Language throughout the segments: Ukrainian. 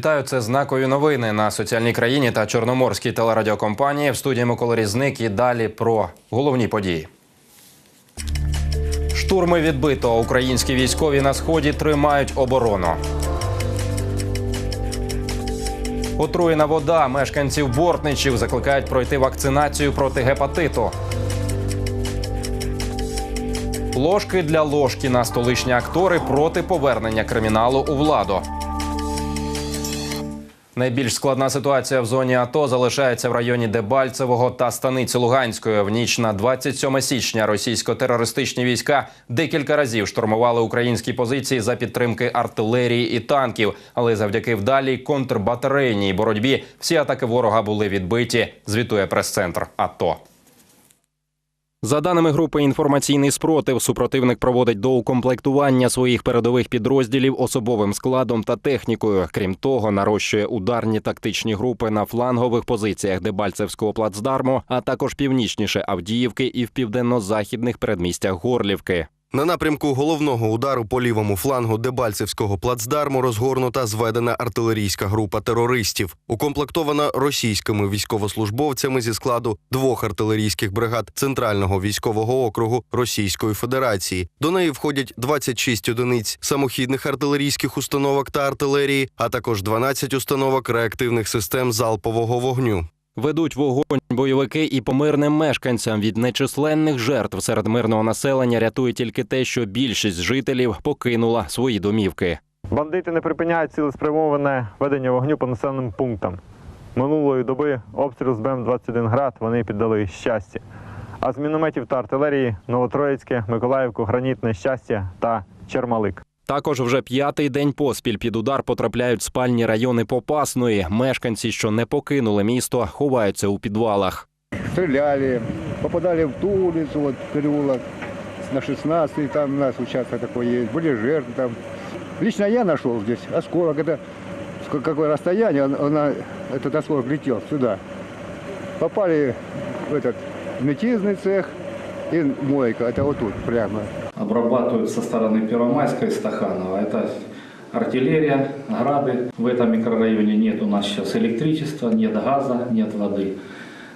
Вітаю, це знакові новини на соціальній країні та Чорноморській телерадіокомпанії. В студії Микола Різник і далі про головні події. Штурми відбито. Українські військові на сході тримають оборону. Отруєна вода. Мешканців бортничів закликають пройти вакцинацію проти гепатиту. Ложки для ложки столичні актори проти повернення криміналу у владу. Найбільш складна ситуація в зоні АТО залишається в районі Дебальцевого та станиці Луганської. В ніч на 27 січня російсько-терористичні війська декілька разів штурмували українські позиції за підтримки артилерії і танків. Але завдяки вдалій контрбатарейній боротьбі всі атаки ворога були відбиті. Звітує прес-центр АТО. За даними групи інформаційний спротив, супротивник проводить доукомплектування своїх передових підрозділів особовим складом та технікою. Крім того, нарощує ударні тактичні групи на флангових позиціях Дебальцевського плацдарму, а також північніше Авдіївки і в південно-західних передмістях Горлівки. На напрямку головного удару по лівому флангу Дебальцевського плацдарму розгорнута зведена артилерійська група терористів, укомплектована російськими військовослужбовцями зі складу двох артилерійських бригад Центрального військового округу Російської Федерації. До неї входять 26 одиниць самохідних артилерійських установок та артилерії, а також 12 установок реактивних систем залпового вогню. Ведуть вогонь бойовики і по мирним мешканцям від нечисленних жертв серед мирного населення рятує тільки те, що більшість жителів покинула свої домівки. Бандити не припиняють цілеспрямоване ведення вогню по населеним пунктам. Минулої доби обстріл з БМ-21 град вони піддали щастя. А з мінометів та артилерії Новотроїцьке, Миколаївку, Гранітне щастя та Чермалик. Також вже п'ятий день поспіль під удар потрапляють спальні райони Попасної. Мешканці, що не покинули місто, ховаються у підвалах. стреляли, попадали в ту улицу, вот переулок на 16 там у нас участок такой есть, были жертвы там. Лично я нашел здесь осколок, это с ка- какое расстояние, он, он, этот осколок летел сюда. Попали в этот метизный цех и мойка, это вот тут прямо. Обрабатывают со стороны Первомайска и Стаханова. Это артиллерия, грады. В этом микрорайоне нет у нас сейчас электричества, нет газа, нет воды.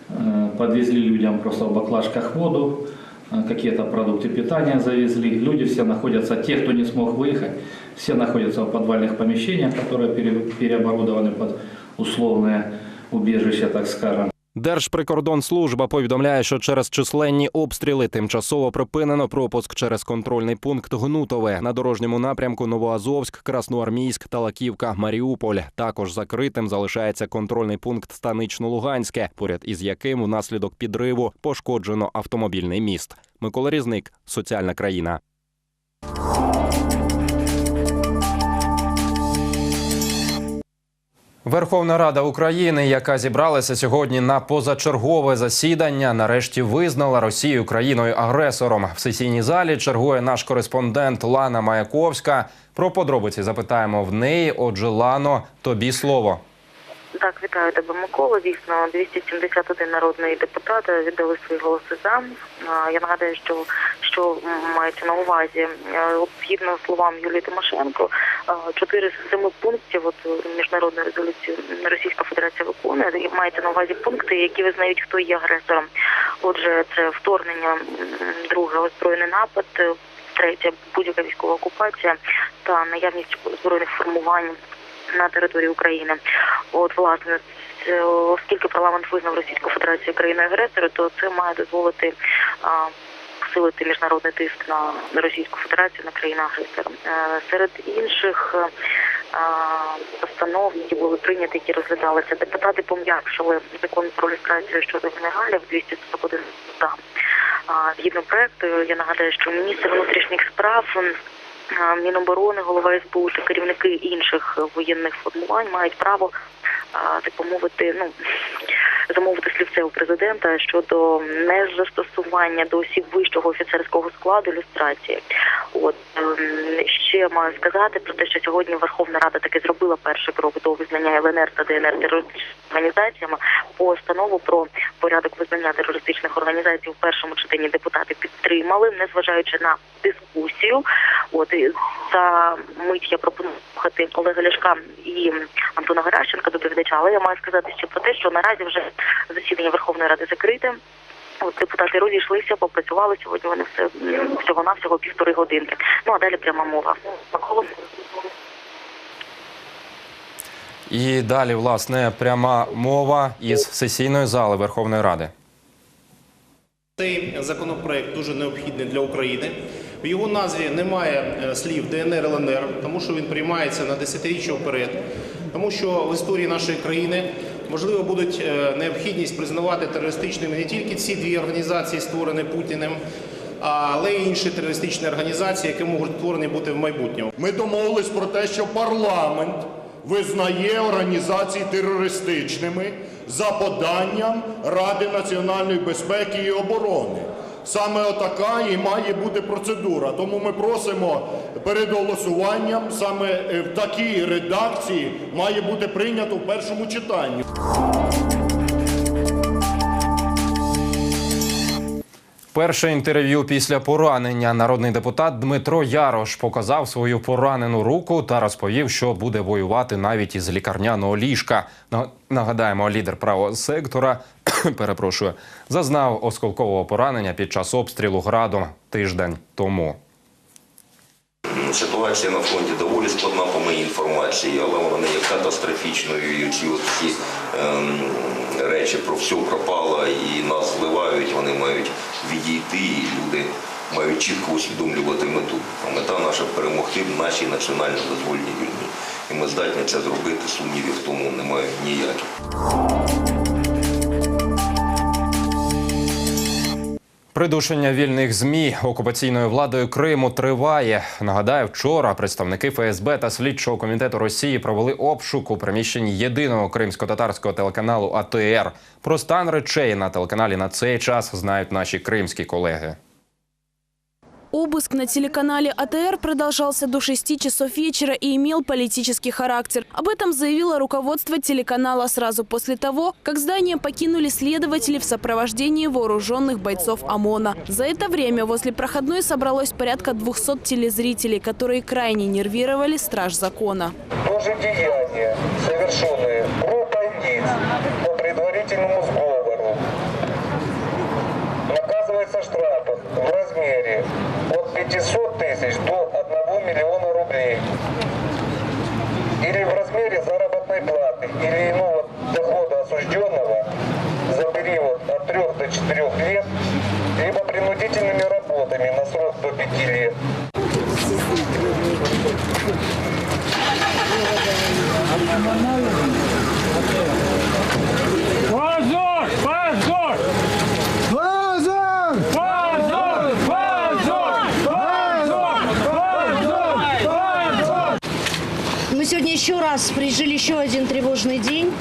Э, Подвезли людям просто в баклажках воду, э, какие-то продукты питания завезли. Люди все находятся, те, кто не смог выехать, все находятся в подвальных помещениях, которые пере- переоборудованы под условное убежище, так скажем. Держприкордонслужба повідомляє, що через численні обстріли тимчасово припинено пропуск через контрольний пункт Гнутове на дорожньому напрямку Новоазовськ, Красноармійськ, Талаківка, Маріуполь. Також закритим залишається контрольний пункт Станично-Луганське, поряд із яким внаслідок підриву пошкоджено автомобільний міст. Микола Різник, соціальна країна. Верховна Рада України, яка зібралася сьогодні на позачергове засідання, нарешті визнала Росію країною агресором. В сесійній залі чергує наш кореспондент Лана Маяковська. Про подробиці запитаємо в неї. Отже, Лано, тобі слово. Так, вітаю тебе, Микола. Дійсно, 271 народний депутат віддали свої голоси за. Я нагадаю, що що мається на увазі Е, згідно словам Юлії Тимошенко, чотири з семи пунктів от міжнародної резолюції Російська Федерація виконує. Мається на увазі пункти, які визнають, хто є агресором. Отже, це вторгнення, друге озброєний напад. е, Третє будь-яка військова окупація та наявність збройних формувань на території України. От власне, оскільки парламент визнав Російську Федерацію країною агресором, то це має дозволити посилити міжнародний тиск на Російську Федерацію на країну агресора. Е, Серед інших е, постанов, які були прийняті, які розглядалися, депутати пом'якшили закон про люстрацію щодо генералів 241 за. Згідно проекту, я нагадаю, що міністр внутрішніх справ Міноборони, голова СБУ та керівники інших воєнних формувань мають право, а, так би ну замовити слівце у президента щодо незастосування до осіб вищого офіцерського складу люстрації. От ем, ще маю сказати про те, що сьогодні Верховна Рада таки зробила перший крок до визнання ЛНР та ДНР терористичними організаціями. Постанову про порядок визнання терористичних організацій у першому читанні депутати підтримали, незважаючи на дискусію. От і за мить я пропоную слухати Олега Ляшка і Антона Геращенка, доповідача. Але я маю сказати ще про те, що наразі вже засідання Верховної Ради закрите. От депутати розійшлися, попрацювали сьогодні. Вони все всього навсього півтори годинки. Ну а далі пряма мова. Микола? І далі, власне, пряма мова із сесійної зали Верховної Ради. Цей законопроект дуже необхідний для України. В його назві немає е, слів ДНР ЛНР, тому що він приймається на десятиріччя вперед. Тому що в історії нашої країни можливо будуть е, необхідність признавати терористичними не тільки ці дві організації, створені Путіним, але й інші терористичні організації, які можуть створені бути в майбутньому. Ми домовились про те, що парламент визнає організації терористичними за поданням Ради національної безпеки і оборони. Саме отака і має бути процедура. Тому ми просимо перед голосуванням саме е, в такій редакції має бути прийнято в першому читанні. Перше інтерв'ю після поранення народний депутат Дмитро Ярош показав свою поранену руку та розповів, що буде воювати навіть із лікарняного ліжка. На- Нагадаємо, лідер правого сектора перепрошую зазнав осколкового поранення під час обстрілу градом тиждень тому. Ситуація на фронті доволі складна по моїй інформації, але вона не є катастрофічною. І ці всі ем, речі про все пропало і нас зливають, вони мають відійти, і люди мають чітко усвідомлювати мету. А мета наша перемогти в нашій національно дозвольній війні. І ми здатні це зробити, сумнівів в тому немає ніяких. Придушення вільних змі окупаційною владою Криму триває. Нагадаю, вчора представники ФСБ та слідчого комітету Росії провели обшук у приміщенні єдиного кримсько-татарського телеканалу АТР. Про стан речей на телеканалі на цей час знають наші кримські колеги. Обыск на телеканале АТР продолжался до 6 часов вечера и имел политический характер. Об этом заявило руководство телеканала сразу после того, как здание покинули следователи в сопровождении вооруженных бойцов ОМОНа. За это время возле проходной собралось порядка 200 телезрителей, которые крайне нервировали страж закона. тоже деяния, совершенные еще раз пережили еще один тревожный день.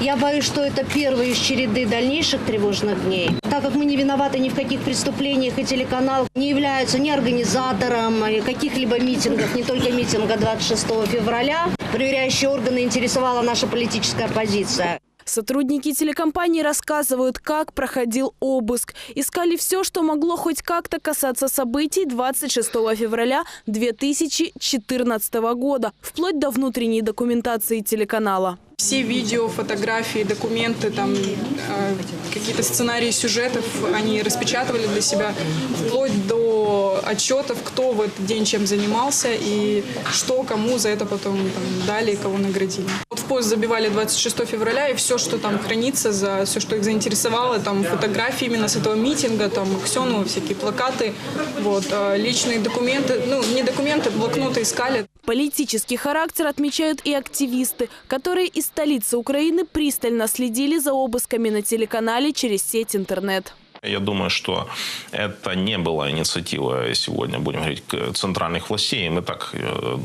Я боюсь, что это первый из череды дальнейших тревожных дней. Так как мы не виноваты ни в каких преступлениях, и телеканал не является ни организатором э, каких-либо митингов, не только митинга 26 февраля, проверяющие органы интересовала наша политическая позиция. Сотрудники телекомпании рассказывают, как проходил обыск. Искали все, что могло хоть как-то касаться событий 26 февраля 2014 года, вплоть до внутренней документации телеканала. Все видео, фотографии, документы, там, э, какие-то сценарии сюжетов они распечатывали для себя, вплоть до отчетов, кто в этот день чем занимался и что кому за это потом там, дали и кого наградили. Вот в поезд забивали 26 февраля, и все, что там хранится, за все, что их заинтересовало, там фотографии именно с этого митинга, там Аксенова, всякие плакаты, вот, э, личные документы, ну, не документы, блокноты искали. Политический характер отмечают и активисты, которые из столицы Украины пристально следили за обысками на телеканале через сеть интернет. Я думаю, что это не была инициатива сегодня, будем говорить, центральных властей. Мы так э,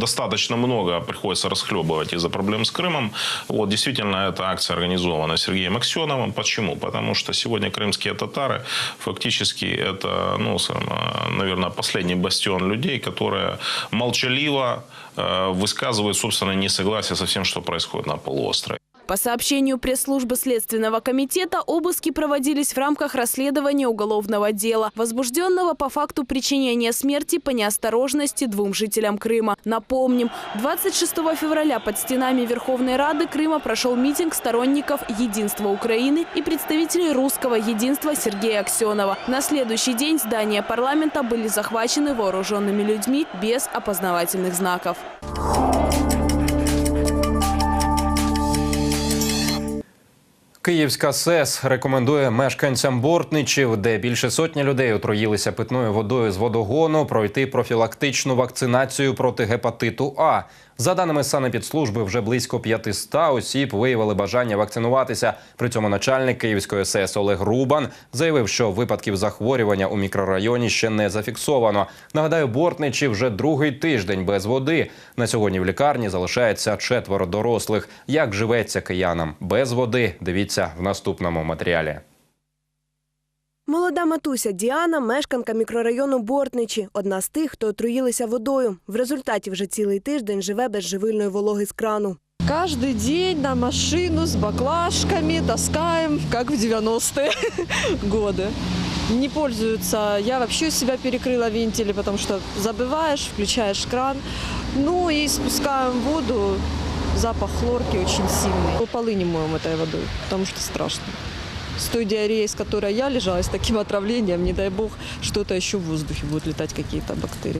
достаточно много приходится расхлебывать из-за проблем с Крымом. Вот действительно, эта акция организована Сергеем Аксеновым. Почему? Потому что сегодня крымские татары фактически это, ну, э, наверное, последний бастион людей, которые молчаливо э, высказывают, собственно, несогласие со всем, что происходит на полуострове. По сообщению пресс-службы Следственного комитета, обыски проводились в рамках расследования уголовного дела, возбужденного по факту причинения смерти по неосторожности двум жителям Крыма. Напомним, 26 февраля под стенами Верховной Рады Крыма прошел митинг сторонников Единства Украины и представителей русского единства Сергея Аксенова. На следующий день здания парламента были захвачены вооруженными людьми без опознавательных знаков. Київська СЕС рекомендує мешканцям Бортничів, де більше сотні людей отруїлися питною водою з водогону, пройти профілактичну вакцинацію проти гепатиту А. За даними санепідслужби, вже близько 500 осіб виявили бажання вакцинуватися. При цьому начальник Київської СЕС Олег Рубан заявив, що випадків захворювання у мікрорайоні ще не зафіксовано. Нагадаю, Бортничі вже другий тиждень без води. На сьогодні в лікарні залишається четверо дорослих. Як живеться киянам без води? Дивіться в наступному матеріалі. Молода матуся Діана – мешканка мікрорайону Бортничі. Одна з тих, хто отруїлися водою. В результаті вже цілий тиждень живе без живильної вологи з крану. Каждый день на машину с баклажками таскаем, как в 90-е годы. Не пользуются. Я вообще у себя перекрыла вентили, потому что забываешь, включаешь кран. Ну и спускаем воду. Запах хлорки очень сильный. Полы не моем этой водой, потому что страшно. С той диареей, с которой я лежала, с таким отравлением, не дай бог, что-то еще в воздухе будут летать какие-то бактерии.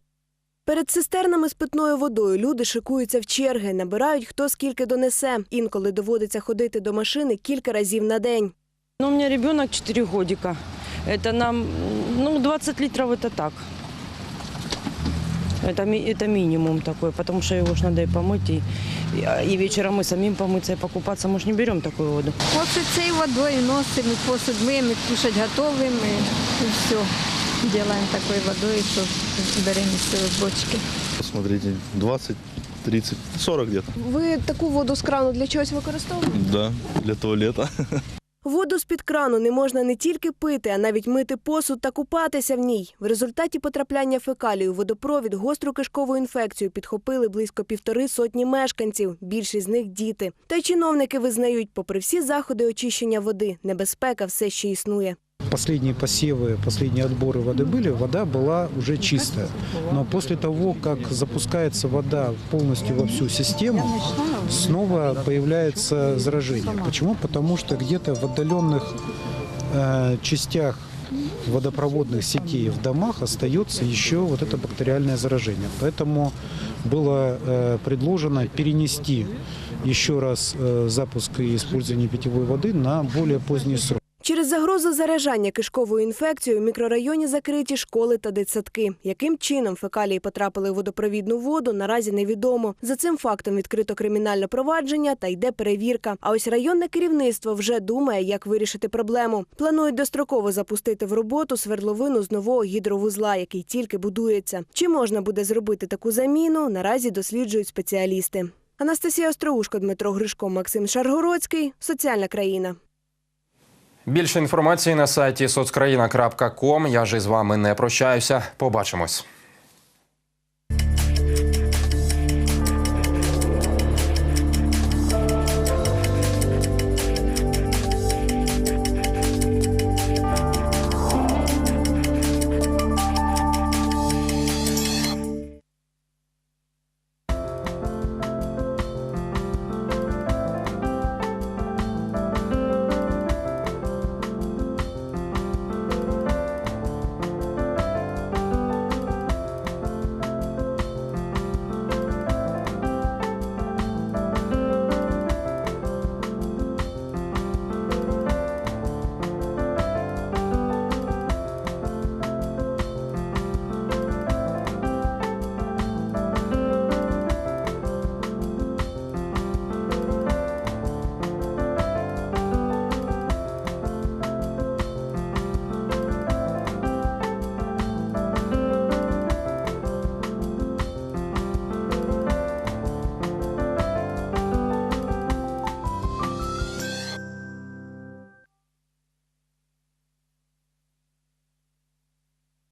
Перед цистернами з питною водою люди шикуються в черги, набирають хто скільки донесе. Інколи доводиться ходити до машини кілька разів на день. Ну, у меня ребенок 4 годика. Это нам, ну, 20 литров это так. Это, ми- это минимум такой, потому что его ж надо и помыть, и, и, а, и вечером мы самим помыться, и покупаться. Мы ж не берем такую воду. Посуд цією водою носимо, посуд миємо, кушать готовим і, і все. Делаем такой водой, что берем из бочки. Смотрите, 20, 30, 40 где-то. Ви таку воду з крану для чогось використовуєте? Да, для туалета. Воду з-під крану не можна не тільки пити, а навіть мити посуд та купатися в ній. В результаті потрапляння фекалію у водопровід гостру кишкову інфекцію підхопили близько півтори сотні мешканців. Більшість з них діти. Та й чиновники визнають, попри всі заходи очищення води, небезпека все ще існує. Последние посевы, последние отборы воды были, вода была уже чистая. Но после того, как запускается вода полностью во всю систему, снова появляется заражение. Почему? Потому что где-то в отдаленных э, частях водопроводных сетей в домах остается еще вот это бактериальное заражение. Поэтому было э, предложено перенести еще раз э, запуск и использование питьевой воды на более поздний срок. Через загрозу заражання кишковою інфекцією в мікрорайоні закриті школи та дитсадки. Яким чином фекалії потрапили в водопровідну воду, наразі невідомо. За цим фактом відкрито кримінальне провадження та йде перевірка. А ось районне керівництво вже думає, як вирішити проблему. Планують достроково запустити в роботу свердловину з нового гідровузла, який тільки будується. Чи можна буде зробити таку заміну? Наразі досліджують спеціалісти. Анастасія Остроушко, Дмитро Гришко, Максим Шаргородський. Соціальна країна. Більше інформації на сайті соцкраїна.ком. Я ж із вами не прощаюся. Побачимось.